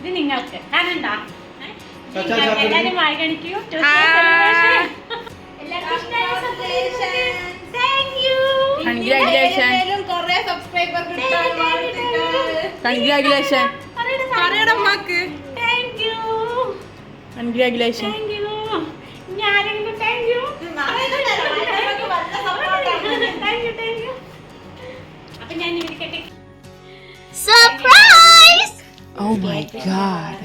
ഇത് നിങ്ങൾക്ക്. കാരണം എല്ലാരും ഞാനെങ്കിലും thank you thank you thank you അപ്പൊ ഞാൻ ഇരിക്കട്ടെ surprise oh my God.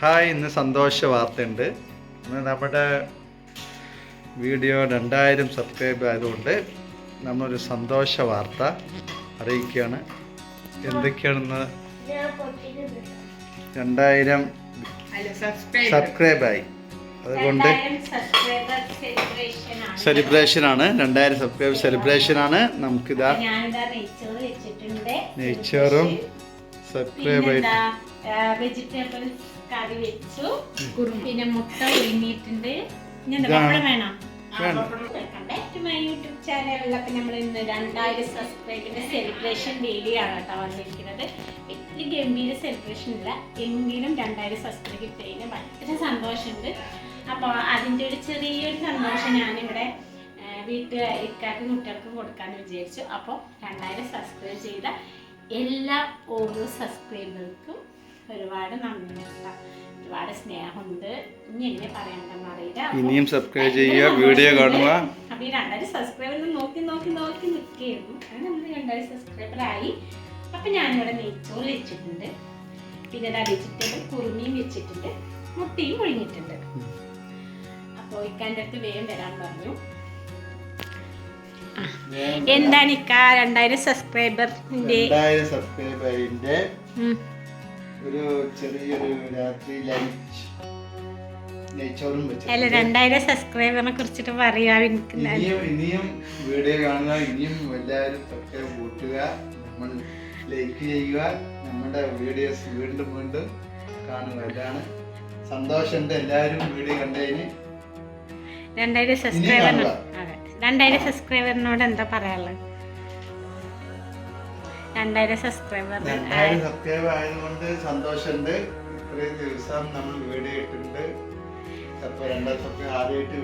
Hi ഇന്ന് സന്തോഷ വാർത്തയുണ്ട്. ഇന്ന് നമ്മുടെ വീഡിയോ രണ്ടായിരം സബ്സ്ക്രൈബ് ആയതുകൊണ്ട് നമ്മളൊരു സന്തോഷ വാർത്ത അറിയിക്കുകയാണ്. എന്തൊക്കെയാണെന്ന് രണ്ടായിരം സബ്സ്ക്രൈബായി അതുകൊണ്ട് സെലിബ്രേഷൻ ആണ്. സെലിബ്രേഷനാണ് രണ്ടായിരം സബ്സ്ക്രൈബ് സെലിബ്രേഷനാണ് നമുക്കിതാ നെയ്ച്ചോറ് സബ്സ്ക്രൈബ് ആയിട്ട് വെജിറ്റബിൾസ് കറി വെച്ചു. പിന്നെ മുട്ട മൈ യൂട്യൂബ് ചാനലിലൊക്കെ നമ്മൾ ഇന്ന് രണ്ടായിരം സബ്സ്ക്രൈബിന്റെ സെലിബ്രേഷൻ വീഡിയോ ആണ് കേട്ടോ വന്നിരിക്കുന്നത്. വലിയ ഗംഭീര സെലിബ്രേഷൻ ഇല്ല എങ്കിലും രണ്ടായിരം സബ്സ്ക്രൈബ് കിട്ടിയതിന് ഭയങ്കര സന്തോഷമുണ്ട്. അപ്പോൾ അതിന്റെ ഒരു ചെറിയൊരു സന്തോഷം ഞാനിവിടെ വീട്ടുകാർക്കും കുട്ടികൾക്കും കൊടുക്കാൻ വിചാരിച്ചു. അപ്പോൾ രണ്ടായിരം സബ്സ്ക്രൈബ് ചെയ്ത എല്ലാ ഓരോ സബ്സ്ക്രൈബർക്കും ഒരുപാട് നന്ദി കേട്ടോ. ഒരുപാട് സ്നേഹമുണ്ട്. ഇനി എങ്ങനെ പറയണ്ടെന്ന് അറിയില്ല. ഇനിയും സബ്സ്ക്രൈബ് ചെയ്യുക വീഡിയോ കാണുക. അപ്പൊ ഈ രണ്ടായിരം സബ്സ്ക്രൈബർ നോക്കി നോക്കി നോക്കി നിൽക്കുകയായിരുന്നു. അങ്ങനെ നമ്മൾ രണ്ടായിരം സബ്സ്ക്രൈബറായി ആയി. അപ്പൊ ഞാനിവിടെ നെയ്ച്ചോറ് വെച്ചിട്ടുണ്ട്. പിന്നെ വെജിറ്റബിൾ കുറുമിയും വെച്ചിട്ടുണ്ട്. മുട്ടയും ഒഴിഞ്ഞിട്ടുണ്ട് അപ്പോൾ ഇക്കാന്റെ അടുത്ത് വേഗം വരാൻ പറഞ്ഞു എന്താണ് ഇക്ക രണ്ടായിരം സബ്സ്ക്രൈബറിന്റെ സബ്സ്ക്രൈബറിന്റെ ഒരു ചെറിയൊരു രാത്രി ലഞ്ച്. അല്ല രണ്ടായിരം സബ്സ്ക്രൈബറിനെ കുറിച്ചിട്ട് പറയാ എനിക്ക് ഇനിയും ഇനിയും വീഡിയോ കാണുക ഇനിയും എല്ലാവരും സബ്സ്ക്രൈബ് കൂട്ടുക നമ്മൾ ലൈക്ക് ചെയ്യുക നമ്മുടെ വീഡിയോസ് വീണ്ടും വീണ്ടും കാണുക. ഇതാണ് സന്തോഷമുണ്ട് എല്ലാവരും വീഡിയോ കണ്ടതിന്. രണ്ടായിരം സബ്സ്ക്രൈബർ സബ്സ്ക്രൈബറിന്. അതെ. രണ്ടായിരം സബ്സ്ക്രൈബറിനോട് എന്താ പറയാനുള്ളത്? രണ്ടായിരം സബ്സ്ക്രൈബർ രണ്ടായിരം സബ്സ്ക്രൈബ് ആയതുകൊണ്ട് സന്തോഷമുണ്ട്. ഇത്രയും ദിവസം നമ്മൾ വീഡിയോ ഇട്ടിട്ടുണ്ട്. അപ്പോൾ രണ്ടായിരം സബ്സ്ക്രൈബ് ആദ്യമായിട്ട്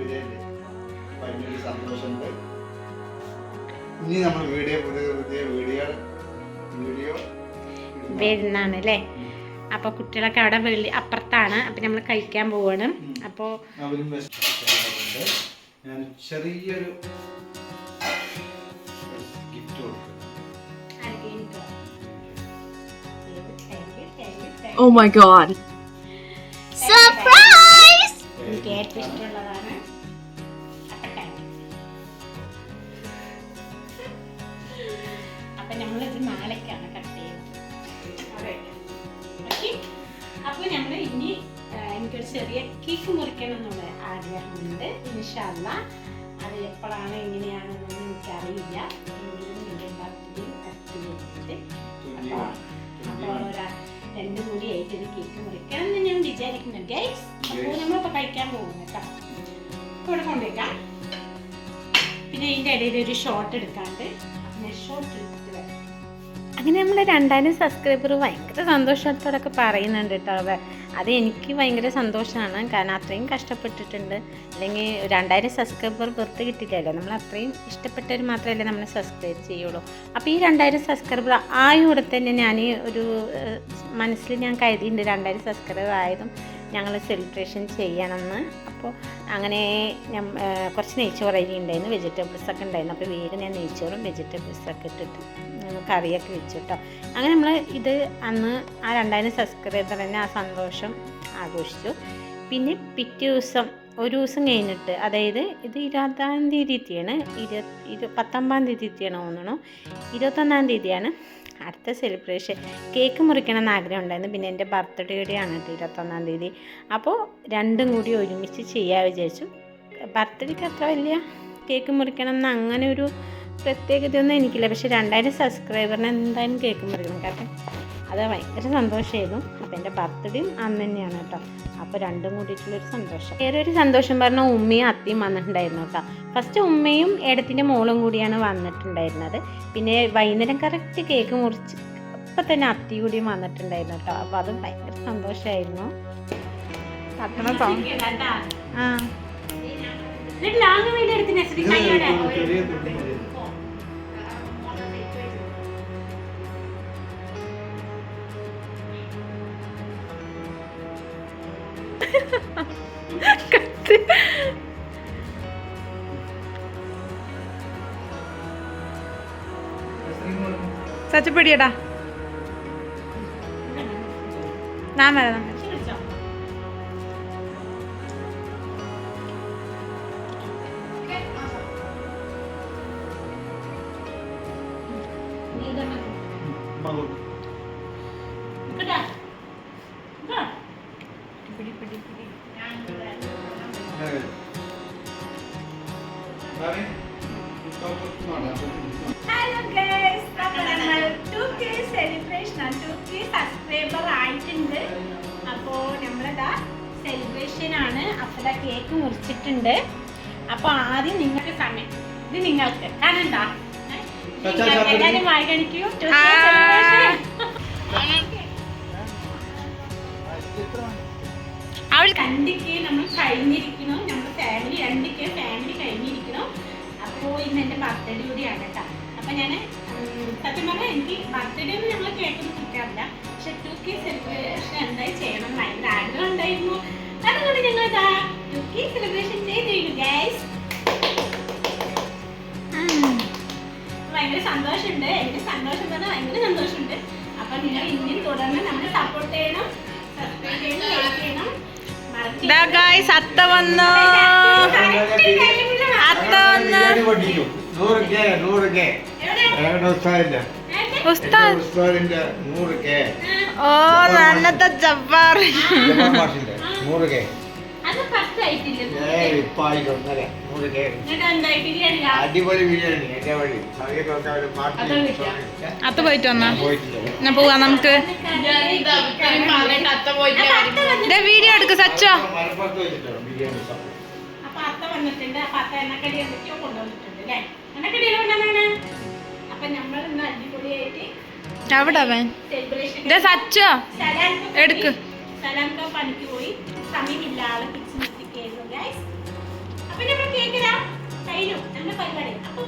അപ്പോൾ അതിനൊരു സന്തോഷമുണ്ട്. ഇനി നമ്മൾ വീഡിയോ പുതിയ പുതിയ വീഡിയോ വീഡിയോ വരുന്നാണ് അല്ലേ അപ്പോൾ കുട്ടികളൊക്കെ അവിടെ വെള്ളി അപ്പുറത്താണ്. അപ്പം നമ്മൾ കഴിക്കാൻ പോവാണ്. അപ്പോൾ അവരും ഞാൻ ചെറിയൊരു ഗിഫ്റ്റ് കൊടുക്കും. ഓ മൈ ഗോഡ് സർപ്രൈസ് എനിക്ക് ഏറ്റവും ഇഷ്ടമുള്ളതാണ് അപ്പം നമ്മളിത് നാളേക്കാണ് കട്ട് ചെയ്യുന്നത്. അപ്പൊ നമ്മൾ ഇനി ചെറിയ കേക്ക് മുറിക്കണം എന്നുള്ള ആഗ്രഹമുണ്ട്. ഇൻഷല്ല അത് എപ്പോഴാണ് എങ്ങനെയാണെന്നൊന്നും എനിക്കറിയില്ല. എങ്കിലും അപ്പോൾ ഒരു രണ്ടും കൂടി ആയിട്ട് ഒരു കേക്ക് മുറിക്കണം എന്ന് ഞാൻ വിചാരിക്കുന്നു ഗൈസ് അപ്പോൾ നമ്മളിപ്പോൾ കഴിക്കാൻ പോകുന്നു കേട്ടോ. ഇവിടെ കൊണ്ടുവയ്ക്കാം. പിന്നെ ഇതിന്റെ ഇടയിൽ ഒരു ഷോട്ട് എടുക്കാണ്ട്. അങ്ങനെ ഷോട്ട് എടുത്തിട്ട് വരാം. അങ്ങനെ നമ്മൾ രണ്ടായിരം സബ്സ്ക്രൈബർ ഭയങ്കര സന്തോഷത്തോടൊക്കെ പറയുന്നുണ്ട് കേട്ടോ അവ- അത് എനിക്ക് ഭയങ്കര സന്തോഷമാണ്. കാരണം അത്രയും കഷ്ടപ്പെട്ടിട്ടുണ്ട്. അല്ലെങ്കിൽ രണ്ടായിരം സബ്സ്ക്രൈബർ വെറുതെ കിട്ടില്ലല്ലോ നമ്മൾ അത്രയും ഇഷ്ടപ്പെട്ടവർ മാത്രമല്ലേ നമ്മൾ സബ്സ്ക്രൈബ് ചെയ്യുള്ളൂ. അപ്പോൾ ഈ രണ്ടായിരം സബ്സ്ക്രൈബർ ആയോടെ തന്നെ ഞാൻ ഒരു മനസ്സിൽ ഞാൻ കരുതിയിട്ടുണ്ട് രണ്ടായിരം സബ്സ്ക്രൈബർ ആയതും ഞങ്ങൾ സെലിബ്രേഷൻ ചെയ്യണമെന്ന് അപ്പോൾ അങ്ങനെ ഞാൻ കുറച്ച് നെയ്ച്ചോറ് അരി ഉണ്ടായിരുന്നു വെജിറ്റബിൾസ് ഒക്കെ ഉണ്ടായിരുന്നു. അപ്പോൾ വേഗം ഞാൻ നെയ്ച്ചോറും വെജിറ്റബിൾസ് ഒക്കെ ഇട്ടിട്ട്. കറിയൊക്കെ വെച്ചു കേട്ടോ അങ്ങനെ നമ്മൾ ഇത് അന്ന് ആ രണ്ടായിരം സബ്സ്ക്രൈബർ തന്നെ ആ സന്തോഷം ആഘോഷിച്ചു. പിന്നെ പിറ്റേ ദിവസം ഒരു ദിവസം കഴിഞ്ഞിട്ട് അതായത് ഇത് ഇരുപതാം തീയതിയാണ് ഇരുപത് ഇരു പത്തൊമ്പതാം തീയതി എത്തിയാണ് തോന്നണു ഇരുപത്തൊന്നാം തീയതിയാണ് അടുത്ത സെലിബ്രേഷൻ കേക്ക് മുറിക്കണം എന്ന് ആഗ്രഹം ഉണ്ടായിരുന്നു. പിന്നെ എന്റെ ബർത്ത്ഡേയുടെ ആണ് കേട്ടോ ഇരുപത്തൊന്നാം തീയതി. അപ്പോൾ രണ്ടും കൂടി ഒരുമിച്ച് ചെയ്യാൻ വിചാരിച്ചു. ബർത്ത്ഡേക്ക് അത്ര വലിയ കേക്ക് മുറിക്കണം എന്ന് അങ്ങനെ ഒരു പ്രത്യേകതയൊന്നും എനിക്കില്ല. പക്ഷെ രണ്ടായിരം സബ്സ്ക്രൈബറിന് എന്തായാലും കേക്ക് മുറിക്കണം കാരണം അത് ഭയങ്കര സന്തോഷമായിരുന്നു. അപ്പോൾ എന്റെ ബർത്ത്ഡേയും അന്ന് തന്നെയാണ് കേട്ടോ. അപ്പോൾ രണ്ടും കൂടിയിട്ടുള്ളൊരു സന്തോഷം. വേറെ ഒരു സന്തോഷം പറഞ്ഞാൽ ഉമ്മയും അത്തിയും വന്നിട്ടുണ്ടായിരുന്നു കേട്ടോ. ഫസ്റ്റ് ഉമ്മയും ഏടത്തിന്റെ മോളും കൂടിയാണ് വന്നിട്ടുണ്ടായിരുന്നത്. പിന്നെ വൈകുന്നേരം കറക്റ്റ് കേക്ക് മുറിച്ച് അപ്പം തന്നെ അത്തി കൂടി വന്നിട്ടുണ്ടായിരുന്നു കേട്ടോ. അപ്പോൾ അതും ഭയങ്കര സന്തോഷമായിരുന്നു. ആ. കൈയോടെ മതി. സച്ചപ്പിടിയടാ ഞാൻ വരാം ഹലോ ഗേസ് അപ്പോൾ നമ്മൾ two K celebration two K subscriber ആയിട്ടുണ്ട്. അപ്പോൾ നമ്മളിതാ സെലിബ്രേഷൻ ആണ്. അപ്പോൾ കേക്ക് മുറിച്ചിട്ടുണ്ട്. അപ്പോൾ ആദ്യം നിങ്ങൾക്ക് സമയം. ഇത് നിങ്ങൾക്ക്. കാണണ്ട ചച്ചാ, ചാ, എല്ലാവരും വായി കാണിക്കൂ ടു ആ. അവൾ രണ്ടിക്ക് നമ്മൾ കഴിഞ്ഞിരിക്കുന്നു. നമ്മുടെ ഫാമിലി രണ്ടിക്ക്. ഫാമിലി അപ്പോൾ ഇന്ന് എന്റെ ബർത്ത്ഡേ കൂടിയാണ് കേട്ടോ. അപ്പം ഞാൻ സത്യം പറഞ്ഞാൽ എനിക്ക് ബർത്ത്ഡേ ഒന്നും ഞങ്ങൾ കേക്കൊന്നും കിട്ടാറില്ല. പക്ഷെ ടു കെ സെലിബ്രേഷൻ എന്തായി ചെയ്യണം ഭയങ്കര ആഗ്രഹം ഉണ്ടായിരുന്നു അതുകൊണ്ട് ഞങ്ങൾ ഇതാ ടു കെ സെലിബ്രേഷൻ ചെയ്തിരുന്നു ഗൈസ് ഭയങ്കര സന്തോഷമുണ്ട്. എനിക്ക് സന്തോഷം പറഞ്ഞാൽ ഭയങ്കര സന്തോഷമുണ്ട്. അപ്പം നിങ്ങൾ ഇനിയും തുടർന്ന് നമ്മൾ സപ്പോർട്ട് ചെയ്യണം സബ്സ്ക്രൈബ് ചെയ്യണം ലൈക്ക് ചെയ്യണം. ഗായ്സ് അത്ത വന്നു. പൊട്ടിച്ചു. നൂറ് കെ നൂറ് കെ. ഉസ്താദിന്റെ? ഉസ്താദ്. ഉസ്താദിന്റെ? നൂറ് കെ. ഓ നന്നത്തെ ജബ്ബാർ. നൂറ് കെ. അടിപൊളി ബിരിയാണി എന്റെ വഴി? അത്ത പോയിട്ട് വന്നാ? എന്നാ പോവാ നമുക്ക്. വീഡിയോ എടുക്ക് സച്ചോ. വന്നിട്ടുണ്ട് അപ്പൊ അത്ത എണ്ണക്കടി എന്തൊക്കെയോ കൊണ്ടുവന്നിട്ടുണ്ട് അല്ലേ? എണ്ണക്കടി കൊണ്ടുവന്നാണ് അപ്പൊ നമ്മൾ ഇന്ന് അടിപൊളിയായിട്ട് അവൻ. ദേ സച്ചോ. സലാം എടുക്ക്. സലാം ക പണിക്ക് പോയി. സമയമില്ല ആളെ ഗൈസ് അപ്പൊ നമ്മൾ കേക്കില്ല കഴിഞ്ഞു. നമ്മുടെ പരിപാടി. അപ്പൊ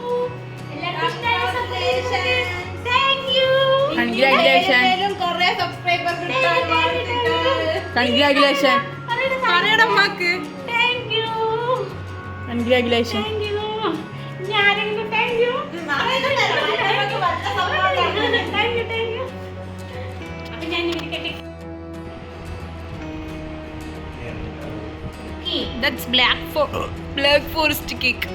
ഈ that's black for black forest cake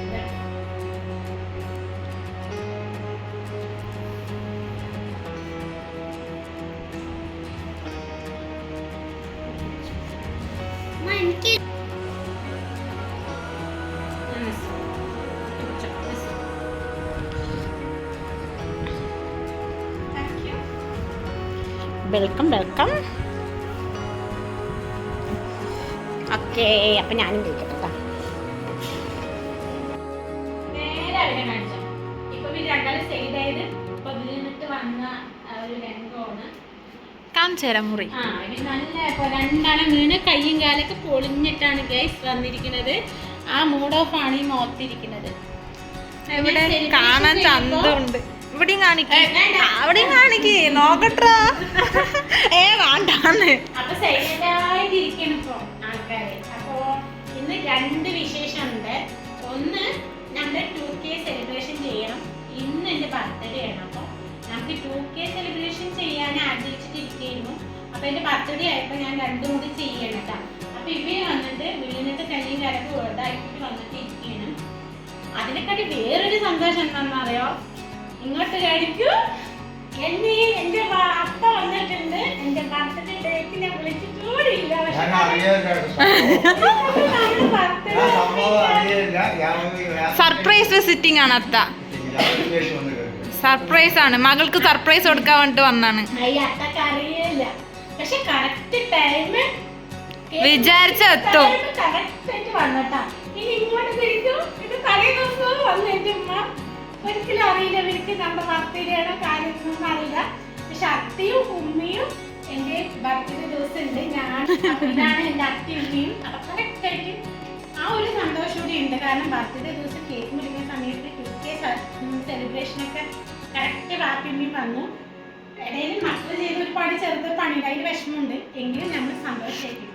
welcome welcome okay അപ്പൊ ഞാനും കഴിക്കട്ടെ ട്ടാ. നേരെ അവിടെ കാണിച്ചോ. തരാം മുറി ആ, ഇവർ നല്ല ഇപ്പൊ രണ്ടാളും വീണ് കയ്യും കാലൊക്കെ പൊളിഞ്ഞിട്ടാണ് ഗൈസ് വന്നിരിക്കുന്നത്. ആ മൂഡ് ഓഫ് ആണ് ഈ മുഖത്തിരിക്കുന്നത്. ഇവിടെ കാണാൻ ചന്തമുണ്ട്. ഇവിടെയും കാണിക്കേ. അവിടെയും കാണിക്ക്. നോക്കട്ടാ ഏ വേണ്ടാന്ന്. ഇന്ന് രണ്ട് വിശേഷമുണ്ട്. ഒന്ന് നമ്മുടെ ടു കെ സെലിബ്രേഷൻ ചെയ്യണം. ഇന്ന് എന്റെ ബർത്ത്ഡേ ആണ്. അപ്പൊ നമുക്ക് ടു കെ സെലിബ്രേഷൻ ചെയ്യാൻ ആഗ്രഹിച്ചിട്ടിരിക്കുന്നു. അപ്പൊ എന്റെ ബർത്ത്ഡേ ആയപ്പോ ഞാൻ രണ്ടും കൂടി ചെയ്യണം കേട്ടോ അപ്പൊ ഇവർ വന്നിട്ട് വീടിനത്തെ കല്ലിയും കരക്ക് വെറുതായിട്ട് വന്നിട്ട് ഇരിക്കണം അതിനെക്കാട്ടി വേറൊരു സന്തോഷം എന്താണെന്നറിയോ? ഇങ്ങോട്ട് കഴിക്കൂ എന്നെ എന്റെ അപ്പ വന്നിട്ടുണ്ട്. എന്റെ ബർത്ത്ഡേ ഡേറ്റ് ഞാൻ സംഭവം. സർപ്രൈസ് വിസിറ്റിംഗ് ആണ് അത്ത. സർപ്രൈസ് ആണ്. മകൾക്ക് സർപ്രൈസ് കൊടുക്കാൻ വേണ്ടിട്ട് വന്നാണ്. വിചാരിച്ച എത്തും. ഇനി ഇങ്ങോട്ട് തിരിച്ചു ഇത് തലേ ദിവസവും വന്നു എന്റെ ഉമ്മ. ഒരിക്കലും അറിയില്ല എനിക്ക് നമ്മുടെ ബർത്ത്ഡേയുടെ കാര്യമൊന്നും അറിയില്ല. പക്ഷെ അത്തിയും ഉമ്മയും എന്റെ ബർത്ത്ഡേ ദിവസം ഉണ്ട് ഞാൻ എന്റെ അത്തി ഉമ്മയും. അപ്പൊ കറക്റ്റ് ആയിട്ട് ആ ഒരു സന്തോഷം കൂടി ഉണ്ട്. കാരണം ബർത്ത്ഡേ ദിവസം കേക്ക് മുറിക്കുന്ന സമയത്ത് കേക്ക് സെലിബ്രേഷൻ ഒക്കെ കറക്റ്റ് ബാപ്പിമ്മയും വന്നു. ഇടയിൽ മക്കൾ ചെയ്ത് ഒരുപാട് ചെറുത് പണിയുടെ വിഷമമുണ്ട്. എങ്കിലും നമ്മൾ സന്തോഷമായിരിക്കും.